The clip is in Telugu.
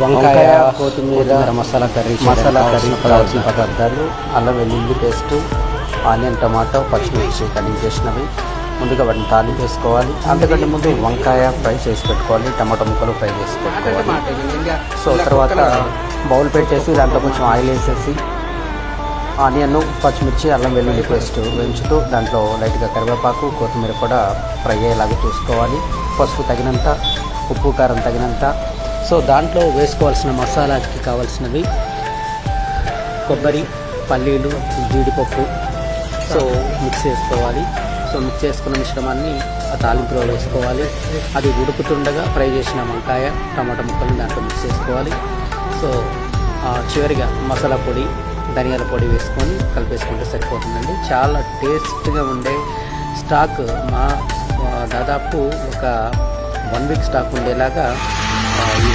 వంకాయ కొత్తిమీర మసాలా కర్రీ మసాలా కర్రీ కావాల్సిన పదార్థాలు. అల్లం వెల్లుల్లి పేస్ట్ ఆనియన్ టమాటో పచ్చిమిర్చి కటింగ్ చేసినవి. ముందుగా వాటిని తాలింపు వేసుకోవాలి. అంతకంటే ముందు వంకాయ ఫ్రై చేసి పెట్టుకోవాలి. టమాటో ముక్కలు ఫ్రై చేసి పెట్టుకోవాలి. సో తర్వాత బౌల్ పెట్టేసి దాంట్లో కొంచెం ఆయిల్ వేసేసి ఆనియన్ పచ్చిమిర్చి అల్లం వెల్లుల్లి పేస్ట్ వేయించుతూ దాంట్లో లైట్గా కరివేపాకు కొత్తిమీర కూడా ఫ్రై అయ్యేలాగా చూసుకోవాలి. పసుపు తగినంత ఉప్పు కారం తగినంత సో దాంట్లో వేసుకోవాల్సిన మసాలాకి కావాల్సినవి కొబ్బరి పల్లీలు జీడిపప్పు. సో మిక్స్ చేసుకోవాలి. సో మిక్స్ చేసుకున్న మిశ్రమాన్ని ఆ తాలింపులో వేసుకోవాలి. అది ఉడుకుతుండగా ఫ్రై చేసిన వంకాయ టమాటా ముక్కలు దాంట్లో మిక్స్ చేసుకోవాలి. సో చివరిగా మసాలా పొడి ధనియాల పొడి వేసుకొని కలిపేసుకుంటే సరిపోతుందండి. చాలా టేస్ట్గా ఉండే స్టాక్ మా దాదాపు ఒక వన్ వీక్ స్టాక్ ఉండేలాగా ఈ